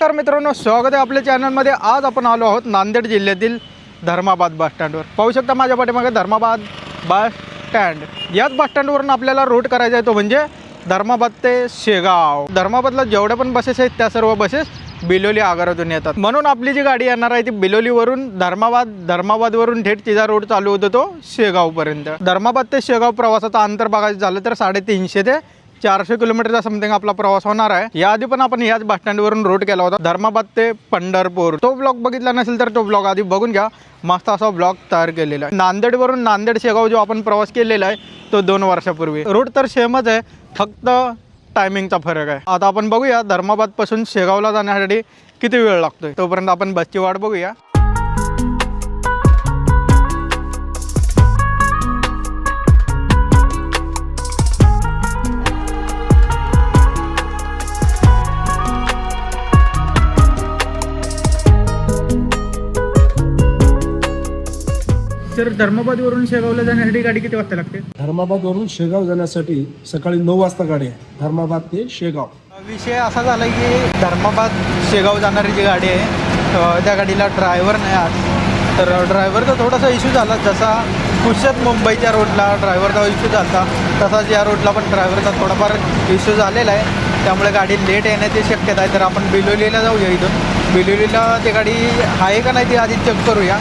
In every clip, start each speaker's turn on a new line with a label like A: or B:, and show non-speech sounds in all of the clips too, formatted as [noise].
A: नमस्कार मित्रांनो स्वागत आहे आपल्या चॅनलमध्ये. आज आपण आलो आहोत नांदेड जिल्ह्यातील धर्माबाद बस स्टँडवर. पाहू शकता माझ्या पाठीमागे धर्माबाद बस स्टँड. याच बस स्टँडवरून आपल्याला रूट करायचा आहे तो म्हणजे धर्माबाद ते शेगाव. धर्माबादला जेवढ्या पण बसेस आहेत त्या सर्व बसेस बिलोली आगारातून येतात. म्हणून आपली जी गाडी येणार आहे ती बिलोलीवरून धर्माबाद धर्माबादवरून थेट तिचा रोड चालू होतो तो शेगावपर्यंत. धर्माबाद ते शेगाव प्रवासाचा अंतर बघायचं झालं तर साडेतीनशे ते चारशे किलोमीटरचा समथिंग आपला प्रवास होणार आहे. याआधी पण आपण याच बस स्टँडवरून रूट केला होता. धर्माबाद ते पंढरपूर. तो ब्लॉग बघितला नसेल तर तो ब्लॉग आधी बघून घ्या. मस्त असा ब्लॉग तयार केलेला आहे. नांदेडवरून नांदेड शेगाव जो आपण प्रवास केलेला आहे तो दोन वर्षापूर्वी. रूट तर सेमच आहे फक्त टायमिंगचा फरक आहे. आता आपण बघूया धर्माबादपासून शेगावला जाण्यासाठी किती वेळ लागतोय. तोपर्यंत आपण बसची वाट बघूया. सर धर्माबादवरून शेगावला जाण्यासाठी गाडी किती वाजता लागते?
B: धर्माबाद वरून शेगाव जाण्यासाठी सकाळी नऊ वाजता गाडी आहे. धर्माबाद ते शेगाव.
A: विषय असा झाला की धर्माबाद शेगाव जाणारी जी गाडी आहे त्या गाडीला ड्रायव्हर नाही आज तर ड्रायव्हरचा थोडासा इश्यू झाला. जसा कुशत मुंबईच्या रोडला ड्रायव्हरचा इश्यू झाला तसाच या रोडला पण ड्रायव्हरचा थोडाफार इश्यू झालेला आहे. त्यामुळे गाडी लेट येण्याची शक्यता आहे. तर आपण बिलोलीला जाऊया इथून. बिलोलीला ती गाडी आहे का नाही ती आधी चेक करूया.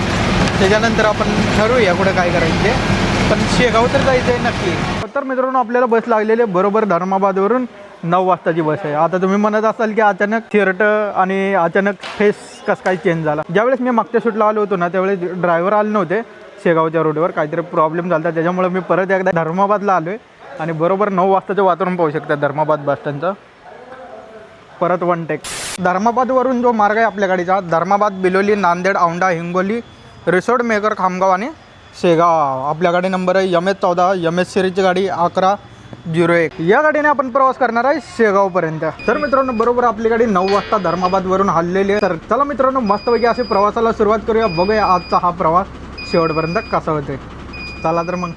A: त्याच्यानंतर आपण ठरवूया कुठं काय करायचं ते पण शेगाव तर जायचं आहे नक्की. तर मित्रांनो आपल्याला बस लागलेली आहे बरोबर धर्माबादवरून नऊ वाजताची बस आहे. आता तुम्ही म्हणत असाल की अचानक थिएटर आणि अचानक फेस कसं काय चेंज झाला? ज्यावेळेस मी मागच्या शूटला आलो होतो ना त्यावेळेस ड्रायव्हर आले नव्हते शेगावच्या रोडवर काहीतरी प्रॉब्लेम झाला त्याच्यामुळे मी परत एकदा धर्माबादला आलो आहे आणि बरोबर नऊ वाजताचं वातावरण पाहू शकता धर्माबाद बस स्टँडचं परत वन टेक धर्माबादवरून जो मार्ग आहे आपल्या गाडीचा धर्माबाद बिलोली नांदेड औंढा हिंगोली रिसोर्ट मेकर खामगाव आणि शेगाव. आपल्या गाडी नंबर आहे यम एस चौदा यम एस सिरीजची गाडी अकरा झिरो एक. या गाडीने आपण प्रवास करणार आहे शेगावपर्यंत. तर मित्रांनो बरोबर आपली गाडी नऊ वाजता धर्माबादवरून हल्लेली आहे. तर चला मित्रांनो मस्तपैकी असे प्रवासाला सुरुवात करूया. बघूया आजचा हा प्रवास शेवटपर्यंत कसा होते चला तर मग.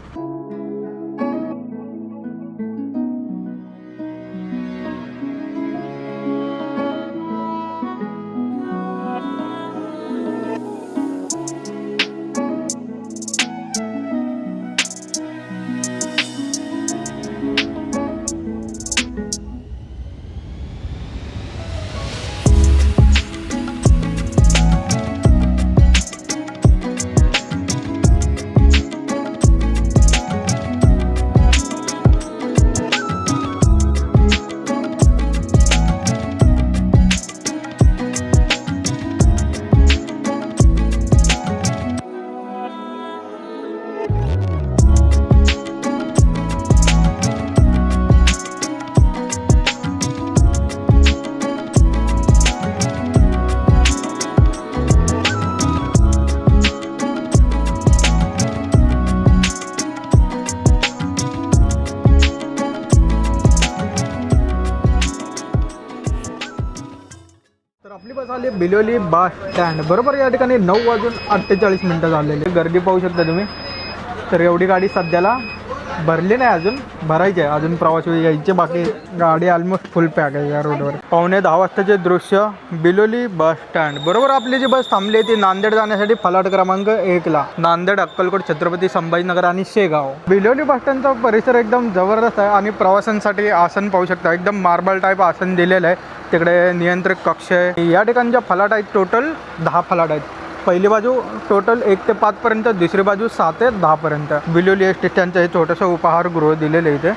A: Biloli bus stand. बरोबर या ठिकाणी नऊ वाजून अठ्ठेचाळीस मिनटं झालेली गर्दी पाहू शकता तुम्ही. तर एवढी गाडी सध्याला भरली नाही अजून भरायची आहे. अजून प्रवासी यायचे बाकी गाडी ऑलमोस्ट फुल पॅक आहे या रोडवर पावणे दहा वाजताचे दृश्य बिलोली बस स्टँड बरोबर आपली जी बस थांबली आहे ती नांदेड जाण्यासाठी फलाट क्रमांक एकला नांदेड अक्कलकोट छत्रपती संभाजीनगर आणि शेगाव. बिलोली बस स्टँडचा परिसर एकदम जबरदस्त आहे आणि प्रवाशांसाठी आसन पाहू शकता. एकदम मार्बल टाईप आसन दिलेलं आहे. तिकडे नियंत्रक कक्ष आहे. या ठिकाणच्या फलाट आहेत टोटल दहा फलाट आहेत. पहिली बाजू टोटल एक ते पाचपर्यंत दुसरी बाजू सहा ते दहापर्यंत बिलोली एस टी स्टँडचं हे छोटंसं उपहारगृह दिलेलं आहे इथे.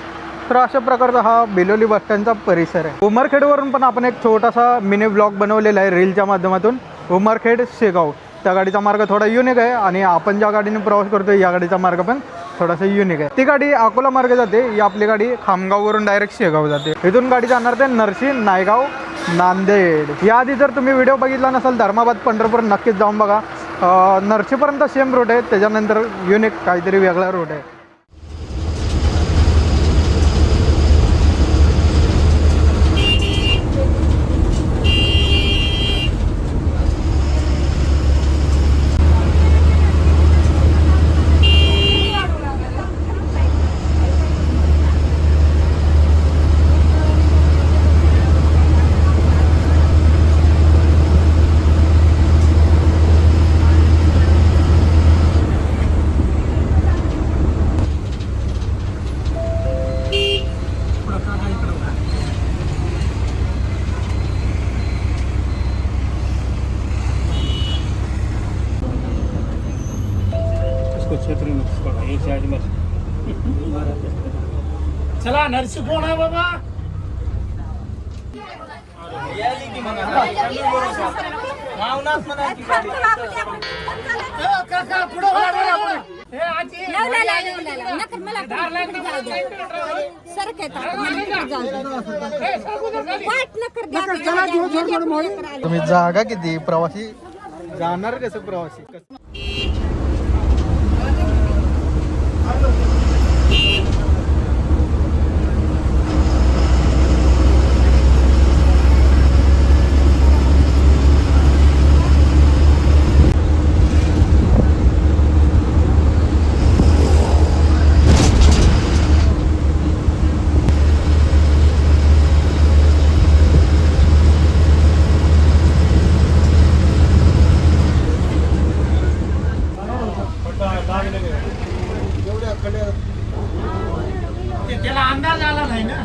A: तर अशा प्रकारचा हा बिलोली बस स्टँडचा परिसर आहे. उमरखेडवरून पण आपण एक छोटासा मिनी ब्लॉग बनवलेला आहे रीलच्या माध्यमातून. उमरखेड शेगाव. त्या गाडीचा मार्ग थोडा युनिक आहे आणि आपण ज्या गाडीने प्रवास करतोय या गाडीचा मार्ग पण थोडासा युनिक आहे. ती गाडी अकोला मार्ग जाते. ही आपली गाडी खामगाववरून डायरेक्ट शेगाव जाते. इथून गाडी जाणार ते नरसी नायगाव नांदेड. याआधी जर तुम्ही व्हिडिओ बघितला नसाल धर्माबाद पंढरपूर नक्कीच जाऊन बघा. नर्शीपर्यंत सेम रूट आहे त्याच्यानंतर युनिक काहीतरी वेगळा रूट आहे.
C: चला नरसी कोण आहे बाबा. काका पुढे हे.
A: तुम्ही जागा किती? प्रवासी? जाणार कसं प्रवासी कसं
C: त्याला अंदाज आला नाही ना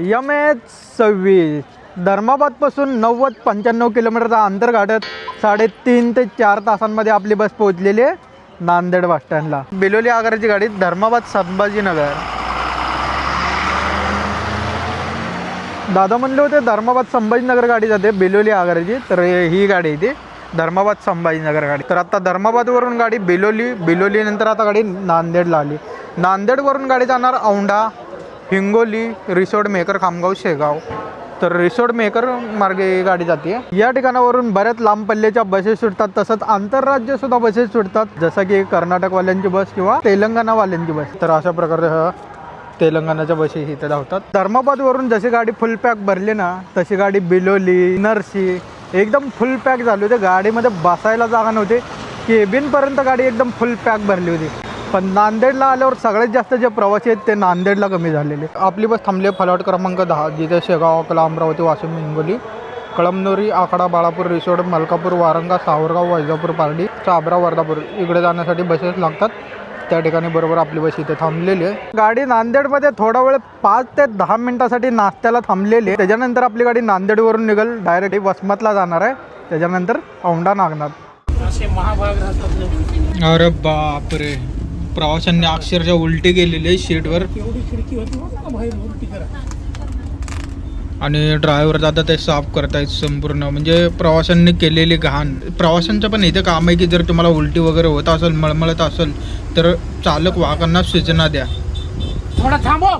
A: यम एच सव्वीस. धर्माबादपासून नव्वद पंच्याण्णव किलोमीटरचा अंतर गाठत साडेतीन ते चार तासांमध्ये आपली बस पोहोचलेली आहे नांदेड बस स्टँडला. बिलोली आगाराची गाडी धर्माबाद संभाजीनगर. दादा म्हणले होते धर्माबाद संभाजीनगर गाडी जाते बेलोली आगाराची. तर ही गाडी आहे धर्माबाद संभाजीनगर गाडी. तर आता धर्माबादवरून गाडी बेलोली बेलोलीनंतर आता गाडी नांदेडला आली. नांदेडवरून गाडी जाणार औंढा हिंगोली रिसोड मेकर खामगाव शेगाव. तर रिसोड मेकर मार्गे ही गाडी जाते. या ठिकाणावरून बऱ्याच लांब पल्ल्याच्या बसेस सुटतात तसंच आंतरराज्य सुद्धा बसेस सुटतात. जसं की कर्नाटकवाल्यांची बस किंवा तेलंगणावाल्यांची बस. तर अशा प्रकारे तेलंगणाच्या बशी इथे धावतात. धर्माबादवरून जशी गाडी फुल पॅक भरली ना तशी गाडी बिलोली नरशी एकदम फुल पॅक झाली होती. गाडीमध्ये बसायला जागा नव्हती. केबिनपर्यंत गाडी एकदम फुल पॅक भरली होती. पण नांदेडला आल्यावर सगळ्यात जास्त जे प्रवासी आहेत ते नांदेडला कमी झालेले. आपली बस थांबली फलाट क्रमांक दहा जिथे शेगाव अकोला अमरावती वाशिम हिंगोली कळमनुरी आकडा बाळापूर रिसोड मलकापूर वारंगा सावरगाव वैजापूर पारडी चाबरा वर्धापूर इकडे जाण्यासाठी बसेस लागतात. त्या ठिकाणी बरोबर आपली बस इथे थांबलेली आहे. गाडी नांदेडमध्ये थोडा वेळ पाच ते दहा मिनिटासाठी नाश्त्याला थांबलेली आहे. त्याच्यानंतर आपली गाडी नांदेडवरून निघल डायरेक्ट वसमतला जाणार आहे. त्याच्यानंतर औंढा नागनाथ.
C: असे महाभाग
A: अरे बापरे. प्रवाशांनी अक्षरशः उलटी गेलेली आहे
C: एवढी खिडकी होती बघा ना बाहेर उलटी करा
A: आणि ड्रायव्हर आता ते साफ करतायत संपूर्ण. म्हणजे प्रवाशांनी केलेली घाण. प्रवाशांचं पण इथे काम आहे की जर तुम्हाला उलटी वगैरे होत असेल मळमळत असेल तर चालक वाहकांना सूचना द्या.
C: थोडा थांबव.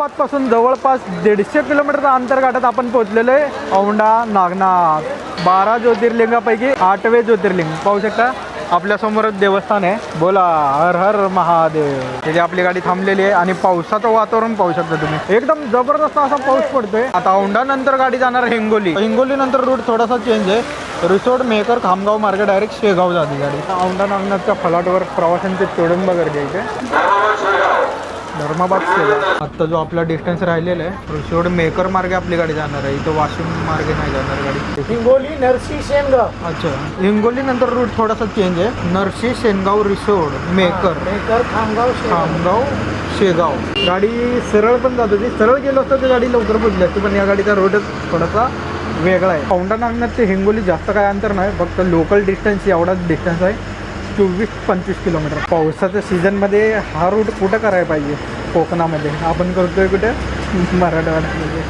A: औरंगाबादपासून पासून जवळपास दीडशे किलोमीटरचं अंतर आपण पोहोचलेलो आहे. औंढा नागनाथ बारा ज्योतिर्लिंगापैकी आठवे ज्योतिर्लिंग. पाहू शकता आपल्या समोरच देवस्थान आहे. बोला हर हर महादेव. त्याची आपली गाडी थांबलेली आहे आणि पावसाचं वातावरण पाहू शकता तुम्ही. एकदम जबरदस्त असा पाऊस पडतोय. आता औंढा नंतर गाडी जाणार हिंगोली हिंगोली. नंतर रूट थोडासा चेंज आहे. रिसोर्ट मेकर खामगाव मार्ग डायरेक्ट शेगाव जाते गाडी. औंढा नागनाथच्या फलाटवर प्रवाशांचे तोडंब गर्दी आहे इथे. धर्माबाद शेगाव आत्ता जो आपला डिस्टन्स राहिलेला आहे रिसोर्ट मेकर मार्गे आपली गाडी जाणार आहे. इथं वाशिम मार्गे नाही जाणार गाडी.
B: हिंगोली नरसी शेनगाव.
A: अच्छा. हिंगोली नंतर रूट थोडासा चेंज आहे. नरशी शेनगाव रिसोड मेकर
B: मेकर खामगाव
A: खामगाव शेगाव. गाडी सरळ पण जात होती. सरळ गेलो असतं तर गाडी लवकर पोचली असती. पण या गाडीचा रोडच थोडासा वेगळा आहे. औंढा नागनाथ ते हिंगोली जास्त काय अंतर नाही. फक्त लोकल डिस्टन्स एवढाच डिस्टन्स आहे. चोवीस पंचवीस किलोमीटर. पावसाच्या सीझनमध्ये हा रूट कुठं करायला पाहिजे? कोकणामध्ये. आपण करतोय कुठे? मराठवाड्यामध्ये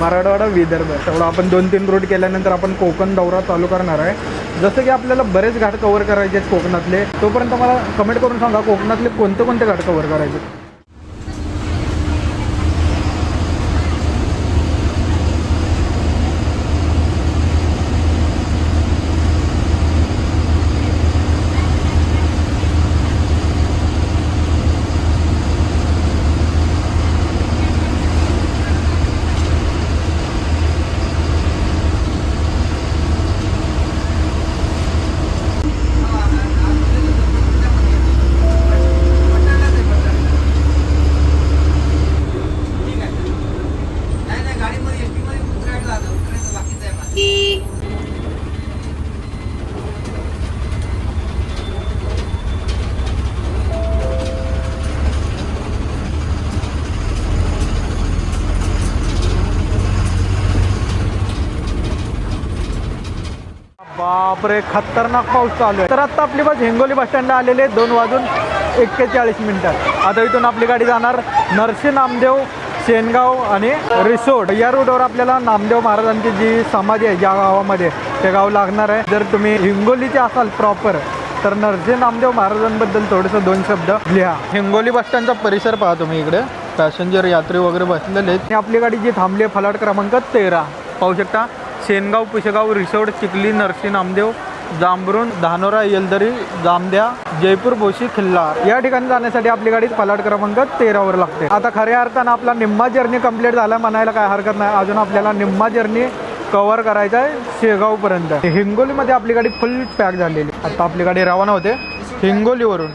A: मराठवाडा विदर्भ. तेवढं आपण दोन तीन रूट केल्यानंतर आपण कोकण दौरा चालू करणार आहे. जसं की आपल्याला बरेच घाट कवर करायचे आहेत कोकणातले. तोपर्यंत मला कमेंट करून सांगा कोकणातले कोणते कोणते घाट कवर करायचे बापरे खतरनाक पाऊस चालू आहे. तर आता आपली बस हिंगोली बस स्टँडला आलेले आहे, दोन वाजून एक्केचाळीस मिनिटात. आता इथून आपली गाडी जाणार नरसी नामदेव शेनगाव आणि रिसोर्ट या रूटवर आपल्याला नामदेव महाराजांची जी समाधी आहे ज्या गावामध्ये ते गाव लागणार आहे. जर तुम्ही हिंगोलीचे असाल प्रॉपर तर नरसी नामदेव महाराजांबद्दल थोडंसं दोन शब्द लिहा. हिंगोली बस स्टँडचा परिसर पहा तुम्ही इकडे. पॅसेंजर यात्री वगैरे बसलेले आपली गाडी जी थांबली आहे फलाट क्रमांक तेरा. पाहू शकता? शेनगाव पुशेगाव रिसोड चिखली नरसी नामदेव जांभरुण धानोरा येलदरी जामद्या जयपूर भोशी खिल्ला. या ठिकाणी जाण्यासाठी आपली गाडी फलाट क्रमांक तेरावर लागते. आता खऱ्या अर्थानं आपला निम्मा जर्नी कंप्लीट झाला म्हणायला काय हरकत नाही. अजून आपल्याला निम्मा जर्नी कव्हर करायचा आहे शेगावपर्यंत. हिंगोलीमध्ये आपली गाडी फुल पॅक झालेली. आता आपली गाडी रवाना होते हिंगोलीवरून.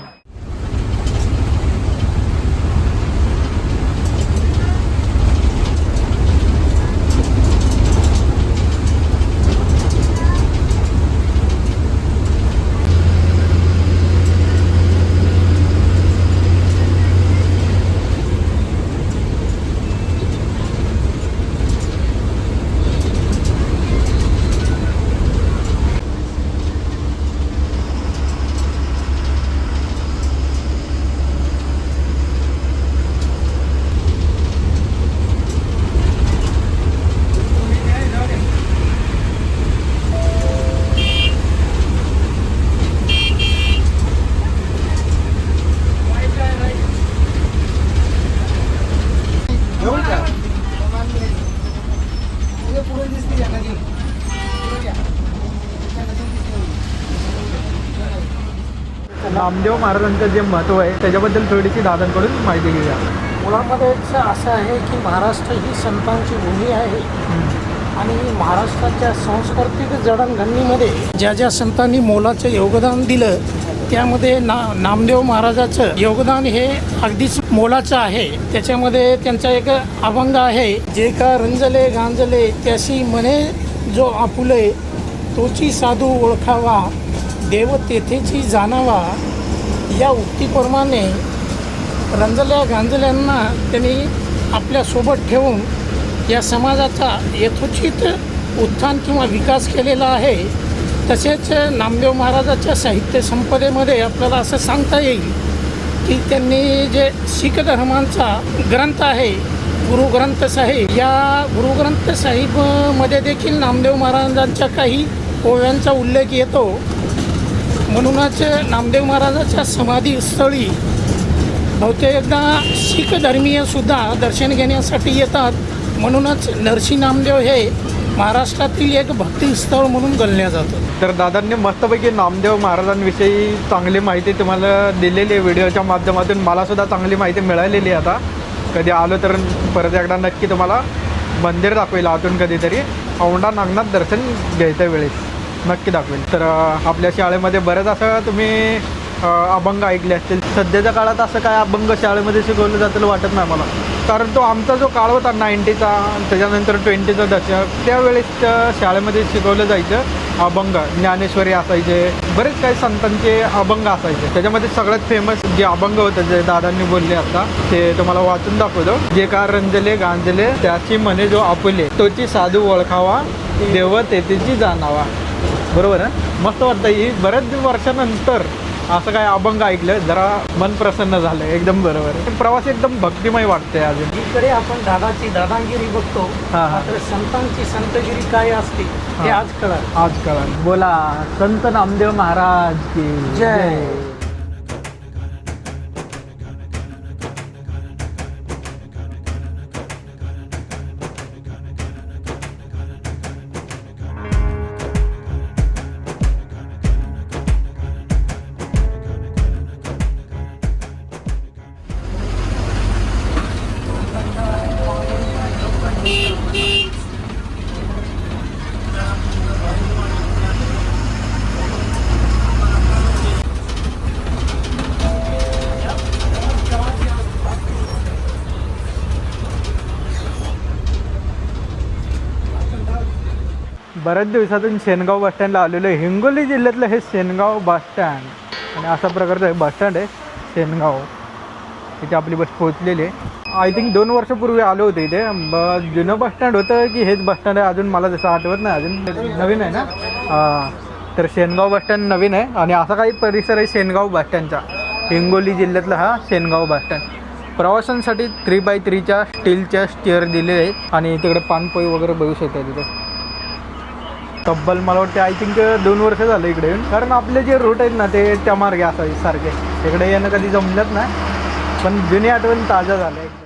A: नामदेव महाराजांचं जे महत्त्व आहे त्याच्याबद्दल थोडीशी दादांकडून माहिती घेऊया.
C: मुळामध्ये असं आहे की महाराष्ट्र ही संतांची भूमी आहे. आणि महाराष्ट्राच्या सांस्कृतिक जडणघडणीमध्ये ज्या ज्या संतांनी मोलाचं योगदान दिलं त्यामध्ये ना नामदेव महाराजाचं योगदान हे अगदीच मोलाचं आहे. त्याच्यामध्ये त्यांचा एक अभंग आहे जे का रंजले गांजले त्याशी मने जो आपुले तोची साधू ओळखावा देव तेथेची जाणावा. या उक्तीप्रमाणे रंजल्या गांजल्यांना त्यांनी आपल्यासोबत ठेवून या समाजाचा यथोचित उत्थान किंवा विकास केलेला आहे. तसेच नामदेव महाराजाच्या साहित्य संपदेमध्ये आपल्याला असं सांगता येईल की त्यांनी जे शीख धर्मांचा ग्रंथ आहे गुरु ग्रंथ साहेब या गुरु ग्रंथ साहिबमध्ये देखील नामदेव महाराजांच्या काही ओव्यांचा उल्लेख येतो. म्हणूनच नामदेव महाराजाच्या समाधीस्थळी बहुतेकदा शीख धर्मीयसुद्धा दर्शन घेण्यासाठी येतात. म्हणूनच नरसी नामदेव हे महाराष्ट्रातील एक भक्तिस्थळ म्हणून गणल्या जातं.
A: तर दादांनी मस्तपैकी नामदेव महाराजांविषयी चांगली माहिती तुम्हाला दिलेली आहे व्हिडिओच्या माध्यमातून. मलासुद्धा चांगली माहिती मिळालेली आहे आता. कधी आलो तर परत एकदा नक्की तुम्हाला मंदिर दाखवेल आतून कधीतरी. औंढा नागनाथ दर्शन घ्यायच्या वेळेस. नक्की दाखवेल. तर आपल्या शाळेमध्ये बरेच असं तुम्ही अभंग ऐकले असतील. सध्याच्या काळात असं काय अभंग शाळेमध्ये शिकवलं जातं वाटत नाही मला. कारण तो आमचा जो काळ होता नाईन्टीचा त्याच्यानंतर ट्वेंटीचा दशक त्यावेळेस शाळेमध्ये शिकवलं जायचं अभंग ज्ञानेश्वरी असायचे बरेच काही संतांचे अभंग असायचे. त्याच्यामध्ये सगळ्यात फेमस जे अभंग होतं जे दादांनी बोलले आता ते तुम्हाला वाचून दाखवतो. जे का रंजले गांजले त्याची मने जो आपुले तोची साधू ओळखावा देव तेथेची जाणावा. बरोबर आहे मस्त वाटतं ही बऱ्याच वर्षानंतर असं काय अभंग ऐकलं जरा मन प्रसन्न झालं एकदम बरोबर प्रवास एकदम भक्तिमय वाटते अजून
C: इकडे आपण दादाची दादागिरी बघतो
A: हा, हा.
C: मात्र संतांची संतगिरी काय असते हे. आज कळाल
A: आज कळा बोला संत नामदेव महाराज की
C: जय.
A: बऱ्याच दिवसातून शेनगाव बस स्टँडला आलेलो आहे. हिंगोली जिल्ह्यातलं हे शेनगाव बस स्टँड. आणि अशा प्रकारचं हे बस स्टँड आहे शेनगाव. इथे आपली बस पोहोचलेली आहे. आय थिंक दोन वर्षापूर्वी आलो होते इथे. ब जुनं बस स्टँड होतं की हेच बस स्टँड आहे? अजून मला जसं आठवत नाही. अजून नवीन आहे ना? हां तर शेनगाव बस स्टँड नवीन आहे. आणि असा काही परिसर आहे शेनगाव बस स्टँडचा. हिंगोली जिल्ह्यातला हा शेनगाव बस स्टँड. प्रवाशांसाठी थ्री बाय थ्रीच्या स्टीलच्या स्टिअर दिलेले आहेत आणि तिकडे पानपोई वगैरे बघू शकता तिथे. तब्बल मला वाटते आय थिंक दोन वर्ष झालं इकडे येऊन. कारण आपले जे रूट आहेत ना ते त्या मार्गे असावे सारखे. इकडे येणं कधी जमलंच नाही. पण जुनी आठवण ताज्या झाल्या एकदम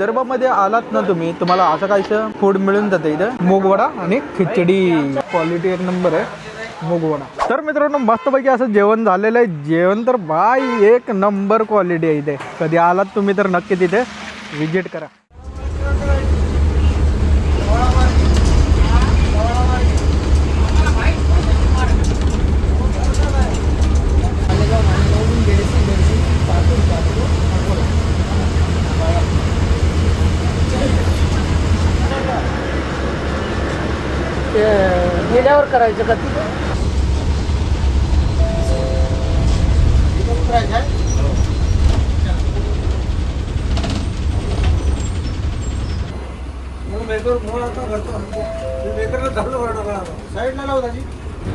A: विदर्भामध्ये आलात ना तुम्ही तुम्हाला असं काहीसं फूड मिळून जातं इथं. मूगवडा आणि खिचडी. क्वालिटी एक नंबर आहे मूगवडा. तर मित्रांनो मस्तपैकी असं जेवण झालेलं आहे. जेवण तर बाय एक नंबर क्वालिटी आहे इथे. कधी आलात तुम्ही तर नक्की तिथे व्हिजिट करा.
C: करायचं का तिथं?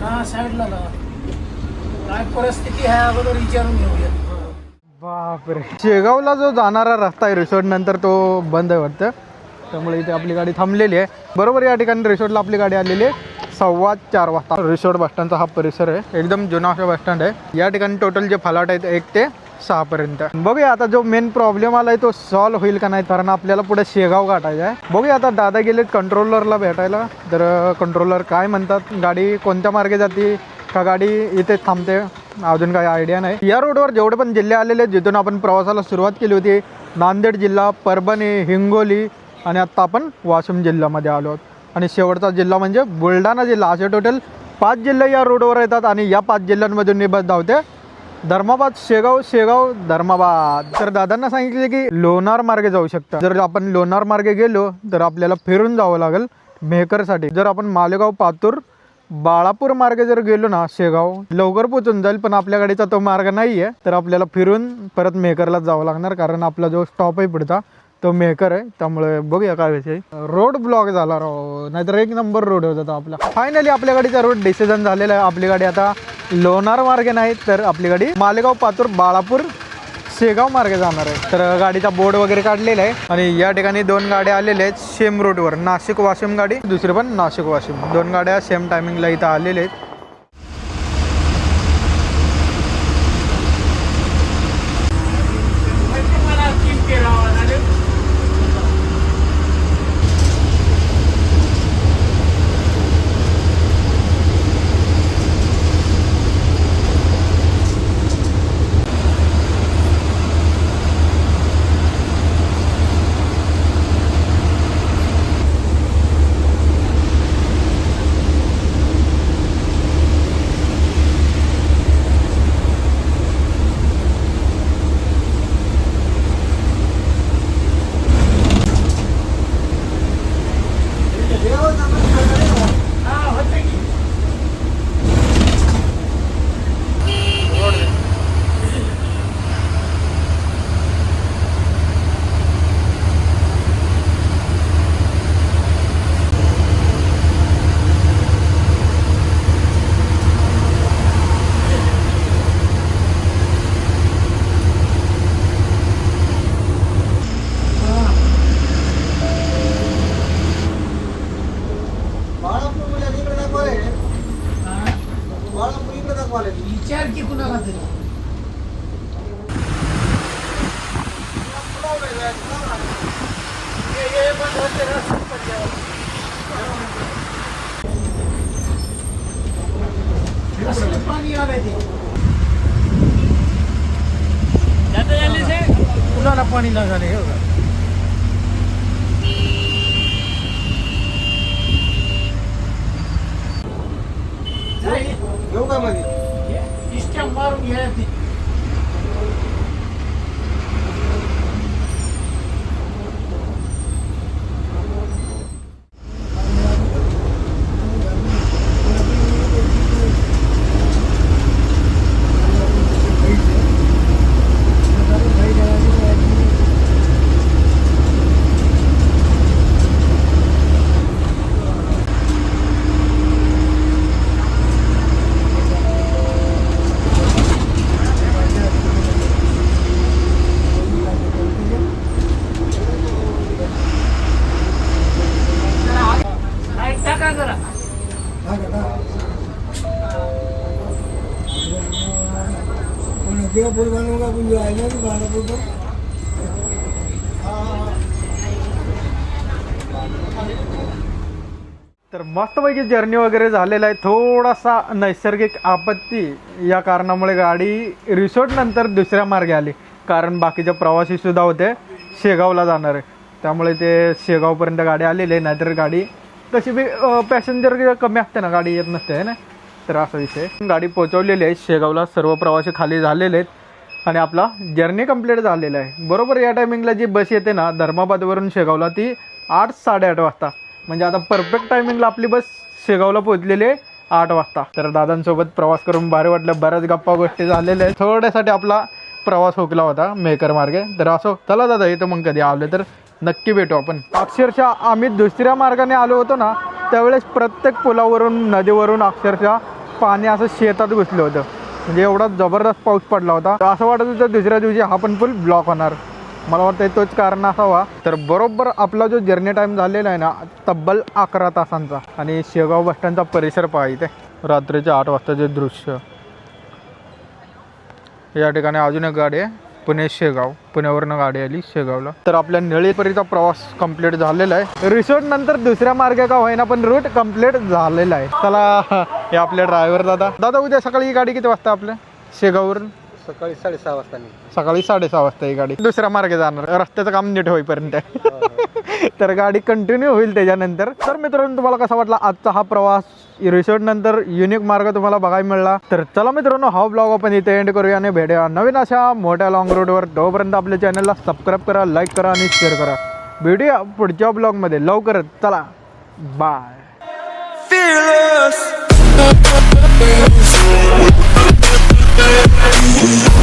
C: हा साईडला लावा. काय परिस्थिती आहे अगोदर विचारून घेऊया.
A: बापरे. शेगावला जो जाणारा रस्ता आहे रिसॉर्ट नंतर तो बंद आहे वाटतं. त्यामुळे इथे आपली गाडी थांबलेली आहे. बरोबर या ठिकाणी रिसॉर्टला आपली गाडी आलेली आहे. सव्वा चार वाजता. रिसोर्ट बस स्टँडचा हा परिसर आहे. एकदम जुना असा बसस्टँड आहे. या ठिकाणी टोटल जे फलाट आहेत एक ते सहापर्यंत बघूया आता जो मेन प्रॉब्लेम आलाय तो सॉल्व्ह होईल का नाही? कारण आपल्याला पुढे शेगाव गाठायचं आहे. बघूया आता दादा गेलेत कंट्रोलरला भेटायला. तर कंट्रोलर काय म्हणतात? गाडी कोणत्या मार्गे जाते? का गाडी इथे थांबते? अजून काही आयडिया नाही. या रोडवर जेवढे पण जिल्हे आलेले आहेत जिथून आपण प्रवासाला सुरुवात केली होती नांदेड जिल्हा परभणी हिंगोली आणि आत्ता आपण वाशिम जिल्ह्यामध्ये आलो आहोत. आणि शेवटचा जिल्हा म्हणजे बुलढाणा जिल्हा. असे टोटल पाच जिल्हे या रोडवर येतात आणि या पाच जिल्ह्यांमधून ही बस धावते. धर्माबाद शेगाव शेगाव धर्माबाद. तर दादांना सांगितले की लोणार मार्गे जाऊ शकता. जर आपण लोणार मार्गे गेलो तर आपल्याला फिरून जावं लागेल मेहकरसाठी. जर आपण मालेगाव पातूर बाळापूर मार्गे जर गेलो ना शेगाव लवकर पोचून जाईल पण आपल्या गाडीचा तो मार्ग नाही आहे तर आपल्याला फिरून परत मेहकरलाच जावं लागणार कारण आपला जो स्टॉप आहे पुढचा तो मेकर आहे त्यामुळे बघूया काय विषय रोड ब्लॉक झाला राव नाहीतर एक नंबर रोड होता आपला. फायनली आपल्या गाडीचा रोड डिसिजन झालेला आहे. आपली गाडी आता लोणार मार्गे नाही तर आपली गाडी मालेगाव पातूर बाळापूर शेगाव मार्गे जाणार आहे. तर गाडीचा बोर्ड वगैरे काढलेला आहे. आणि या ठिकाणी दोन गाड्या आलेल्या आहेत सेम रोडवर नाशिक वाशिम गाडी दुसरी पण नाशिक वाशिम. दोन गाड्या सेम टायमिंगला इथं आलेल्या आहेत
C: विचार की कुणाला तरी कसलं पाणी आलंय ते पुलाला पाणी लागले हे बघा
B: घेऊ का मध्ये
C: इष्ट्या मारून घ्या ते टाका जरा
B: नदियापुर बनूंगा कुछ आएगा कि बालापुर पर
A: तर मस्तपैकी जर्नी वगैरे झालेला आहे. थोडासा नैसर्गिक आपत्ती या कारणामुळे गाडी रिसोर्टनंतर दुसऱ्या मार्गे आली. कारण बाकीचे प्रवासीसुद्धा होते. शेगावला जाणार आहे. त्यामुळे ते शेगावपर्यंत गाडी आलेली आहे. नाहीतर गाडी तशी बी पॅसेंजर कमी असते ना गाडी येत नसते ना? तर असा विषय गाडी पोचवलेली आहे. शेगावला सर्व प्रवासी खाली झालेले आहेत. आणि आपला जर्नी कंप्लीट झालेला आहे. बरोबर या टायमिंगला जी बस येते ना धर्माबादवरून शेगावला ती आठ साडेआठ वाजता. म्हणजे आता परफेक्ट टायमिंगला आपली बस शेगावला पोहोचलेली आहे आठ वाजता. तर दादांसोबत प्रवास करून भारी वाटलं. बऱ्याच गप्पा गोष्टी झालेल्या आहेत. थोड्यासाठी आपला प्रवास होकला होता मेकर मार्गे. तर असो चला दादा इथं मग कधी आले तर नक्की भेटू आपण. अक्षरशः आम्ही दुसऱ्या मार्गाने आलो होतो ना त्यावेळेस प्रत्येक पुलावरून नदीवरून अक्षरशः पाणी असं शेतात घुसलं होतं. म्हणजे एवढा जबरदस्त पाऊस पडला होता. तर असं वाटत होतं दुसऱ्या दिवशी हा पण पूल ब्लॉक होणार. मला वाटतं तोच कारण असावा. तर बरोबर आपला जो जर्नी टाईम झालेला आहे ना तब्बल अकरा तासांचा. आणि शेगाव बस स्टँडचा परिसर पहा इथे. रात्रीचे आठ वाजताचे दृश्य. या ठिकाणी अजून एक गाडी आहे पुणे शेगाव. पुण्यावरनं गाडी आली शेगावला. तर आपल्या निळेपरीचा प्रवास कंप्लीट झालेला आहे. रिसोर्ट नंतर दुसऱ्या मार्गे का होईना पण रूट कंप्लीट झालेला आहे. चला हे आपल्या ड्रायव्हर दादा. दादा उद्या सकाळी ही गाडी किती वाजता आपल्या? शेगाववरून?
B: सकाळी साडेसहा वाजता
A: सकाळी साडेसहा वाजता ही गाडी. दुसरा मार्गे जाणार. रस्त्याचं काम नीट होईपर्यंत. हो, हो. [laughs] तर गाडी कंटिन्यू होईल त्याच्यानंतर. तर मित्रांनो तुम्हाला कसा वाटला आजचा हा प्रवास? रिसोर्ट नंतर युनिक मार्ग तुम्हाला बघायला मिळाला. तर चला मित्रांनो हा ब्लॉग आपण इथे एंड करूया आणि भेटूया नवीन अशा मोठ्या लॉंग रोडवर तोपर्यंत आपल्या चॅनलला सबस्क्राईब करा लाईक करा आणि शेअर करा. भेटूया पुढच्या ब्लॉगमध्ये लवकर चला. बाय.
D: Yeah.